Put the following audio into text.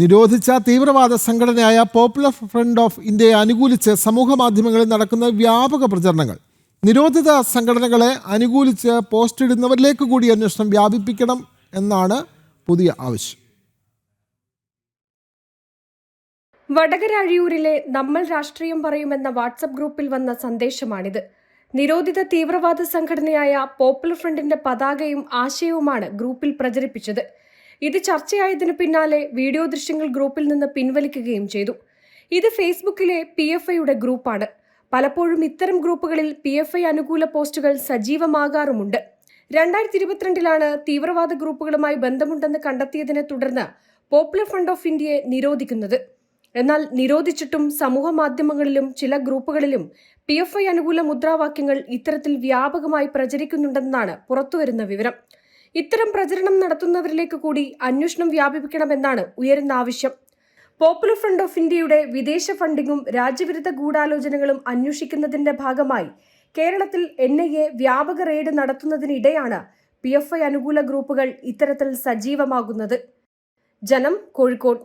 നിരോധിച്ച തീവ്രവാദ സംഘടനയായ പോപ്പുലർ ഫ്രണ്ട് ഓഫ് ഇന്ത്യയെ അനുകൂലിച്ച് സമൂഹ മാധ്യമങ്ങളിൽ നടക്കുന്ന വ്യാപക പ്രചരണങ്ങൾ. നിരോധിത സംഘടനകളെ അനുകൂലിച്ച് പോസ്റ്റ് ഇടുന്നവരിലേക്ക് കൂടി അന്വേഷണം വ്യാപിപ്പിക്കണം എന്നാണ് പുതിയ ആവശ്യം. വടകര അഴിയൂരിലെ നമ്മൾ രാഷ്ട്രീയം പറയുമെന്ന വാട്സപ്പ് ഗ്രൂപ്പിൽ വന്ന സന്ദേശമാണിത്. നിരോധിത തീവ്രവാദ സംഘടനയായ പോപ്പുലർ ഫ്രണ്ടിന്റെ പതാകയും ആശയവുമാണ് ഗ്രൂപ്പിൽ പ്രചരിപ്പിച്ചത്. ഇത് ചർച്ചയായതിനു പിന്നാലെ വീഡിയോ ദൃശ്യങ്ങൾ ഗ്രൂപ്പിൽ നിന്ന് പിൻവലിക്കുകയും ചെയ്തു. ഇത് ഫേസ്ബുക്കിലെ പി എഫ് ഐയുടെ ഗ്രൂപ്പാണ്. പലപ്പോഴും ഇത്തരം ഗ്രൂപ്പുകളിൽ പി എഫ് ഐ അനുകൂല പോസ്റ്റുകൾ സജീവമാകാറുമുണ്ട്. രണ്ടായിരത്തി ഇരുപത്തിരണ്ടിലാണ് തീവ്രവാദ ഗ്രൂപ്പുകളുമായി ബന്ധമുണ്ടെന്ന് കണ്ടെത്തിയതിനെ തുടർന്ന് പോപ്പുലർ ഫണ്ട് ഓഫ് ഇന്ത്യയെ നിരോധിക്കുന്നത്. എന്നാൽ നിരോധിച്ചിട്ടും സമൂഹ മാധ്യമങ്ങളിലും ചില ഗ്രൂപ്പുകളിലും പി എഫ് ഐ അനുകൂല മുദ്രാവാക്യങ്ങൾ ഇത്തരത്തിൽ വ്യാപകമായി പ്രചരിക്കുന്നുണ്ടെന്നാണ് പുറത്തുവരുന്ന വിവരം. ഇത്തരം പ്രചരണം നടത്തുന്നവരിലേക്ക് കൂടി അന്വേഷണം വ്യാപിപ്പിക്കണമെന്നാണ് ഉയരുന്ന ആവശ്യം. പോപ്പുലർ ഫ്രണ്ട് ഓഫ് ഇന്ത്യയുടെ വിദേശ ഫണ്ടിങ്ങും രാജ്യവിരുദ്ധ ഗൂഢാലോചനകളും അന്വേഷിക്കുന്നതിന്റെ ഭാഗമായി കേരളത്തിൽ എൻ ഐ എ വ്യാപക റെയ്ഡ് നടത്തുന്നതിനിടെയാണ് പി എഫ് ഐ അനുകൂല ഗ്രൂപ്പുകൾ ഇത്തരത്തിൽ സജീവമാകുന്നത്. ജനം കോഴിക്കോട്